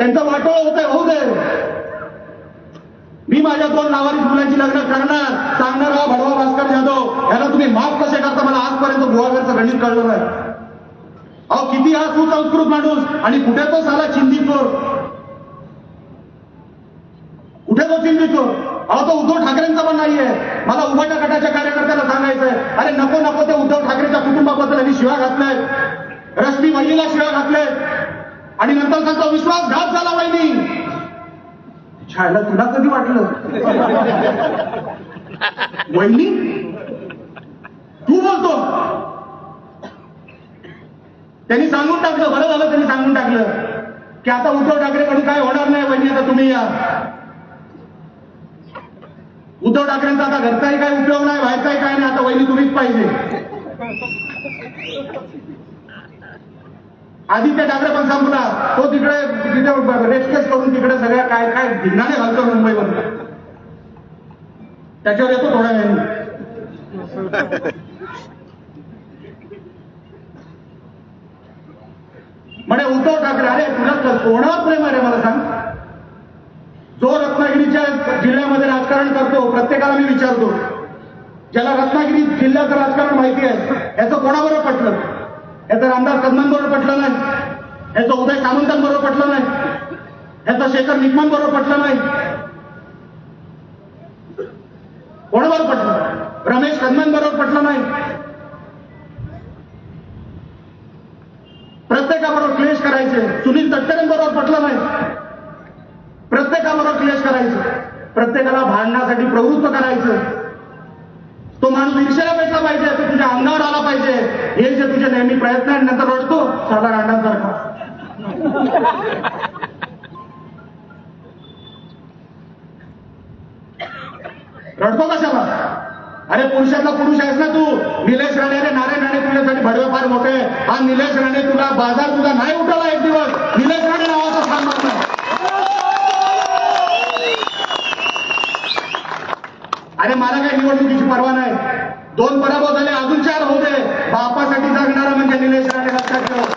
त्यांचं वाटोळ होतंय होऊ दे मी माझ्या दोन नावारी मुलांची लग्न करणार सांगणार हा भडवा भास्कर जाधव याला तुम्ही माफ कसे करता मला आजपर्यंत गुहागरचं गणित कळलं नाही. अहो किती हा सुसंस्कृत माणूस आणि कुठे तो साला चिंदी चोर कुठे तो चिंदी चोर अहो तो उद्धव ठाकरेंचा पण नाहीये. मला उभाटा गटाच्या कार्यकर्त्याला सांगायचंय. अरे नको नको ते उद्धव ठाकरेच्या कुटुंबाबद्दल यांनी शिवा घातलाय. रश्मी वहिनीला शिवा घातलाय. आणि नंतर त्यांचा विश्वासघात झाला वहिनी. छायला तुला कधी वाटलं? वहिनी तू बोलतो. त्यांनी सांगून टाकलं बरं झालं त्यांनी सांगून टाकलं. की आता उद्धव ठाकरेकडून काय होणार नाही वहिनी आता तुम्ही या. उद्धव ठाकरेंचा आता घरचाही काय उपयोग नाही व्हायचाही काय नाही आता वहिनी तुम्हीच पाहिजे. आदित्य ठाकरे पण संपला. तो तिकडे तिथे रेस्केस करून तिकडे सगळ्या काय काय धिंगाणे घालतो मुंबईवर त्याच्यावर येतो थोड्या वेळाने. म्हणे उद्धव ठाकरे अरे तुला क- कोणावर प्रेम आहे मला सांग? जो रत्नागिरीच्या जिल्ह्यामध्ये राजकारण करतो प्रत्येकाला मी विचारतो ज्याला रत्नागिरी जिल्ह्याचं राजकारण माहिती आहे याचं कोणाबरोबर पटलं? याचा रामदास कदमांबरोबर पटलं नाही. याचा उदय सामंतांबरोबर पटलं नाही. याचा शेखर निकमान बरोबर पटलं नाही. कोणाबरोबर पटलं रमेश कदमान बरोबर पटलं नाही. प्रत्येकाबरोबर क्लेश करायचे. सुनील तटकरेंबरोबर पटलं नाही. प्रत्येकाबरोबर क्लेश करायचं. प्रत्येकाला भांडण्यासाठी प्रवृत्त करायचं. तो माणूस ईर्षेला भेटला पाहिजे तो तुझ्या अंगावर आला पाहिजे हे जे तुझे नेहमी प्रयत्न आहेत नंतर रडतो साधा रांडांसारखा रडतो कशाला? अरे पुरुषातला पुरुष आहेस ना तू. निलेश राणे अरे नारायण राणे तुझ्यासाठी भडवे फार मोठे हा निलेश राणे तुला बाजार तुझा नाही उठवला एक दिवस. निलेश राणे नावाचा स्थान मारला अरे मला काय निवडणुकीची परवा नाही. दोन पराभव झाले अजून चार होते बापासाठी जगणारा म्हणजे निलेश राणे लक्षात ठेवा.